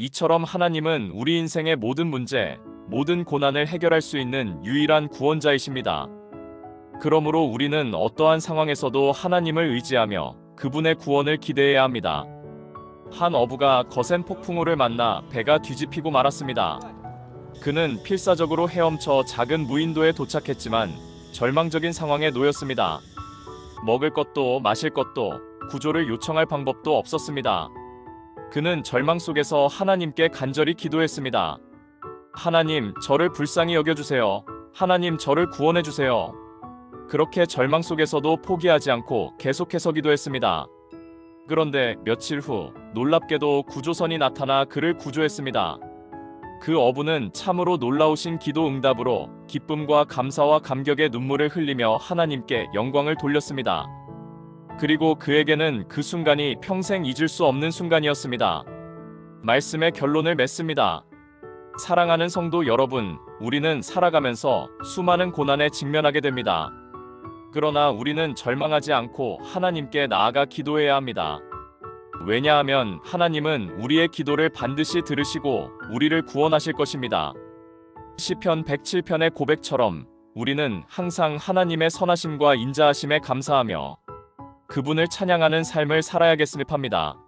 이처럼 하나님은 우리 인생의 모든 문제, 모든 고난을 해결할 수 있는 유일한 구원자이십니다. 그러므로 우리는 어떠한 상황에서도 하나님을 의지하며 그분의 구원을 기대해야 합니다. 한 어부가 거센 폭풍우를 만나 배가 뒤집히고 말았습니다. 그는 필사적으로 헤엄쳐 작은 무인도에 도착했지만 절망적인 상황에 놓였습니다. 먹을 것도 마실 것도 구조를 요청할 방법도 없었습니다. 그는 절망 속에서 하나님께 간절히 기도했습니다. 하나님, 저를 불쌍히 여겨주세요. 하나님, 저를 구원해주세요. 그렇게 절망 속에서도 포기하지 않고 계속해서 기도했습니다. 그런데 며칠 후 놀랍게도 구조선이 나타나 그를 구조했습니다. 그 어부는 참으로 놀라우신 기도 응답으로 기쁨과 감사와 감격의 눈물을 흘리며 하나님께 영광을 돌렸습니다. 그리고 그에게는 그 순간이 평생 잊을 수 없는 순간이었습니다. 말씀의 결론을 맺습니다. 사랑하는 성도 여러분, 우리는 살아가면서 수많은 고난에 직면하게 됩니다. 그러나 우리는 절망하지 않고 하나님께 나아가 기도해야 합니다. 왜냐하면 하나님은 우리의 기도를 반드시 들으시고 우리를 구원하실 것입니다. 시편 107편의 고백처럼 우리는 항상 하나님의 선하심과 인자하심에 감사하며 그분을 찬양하는 삶을 살아야겠습니다.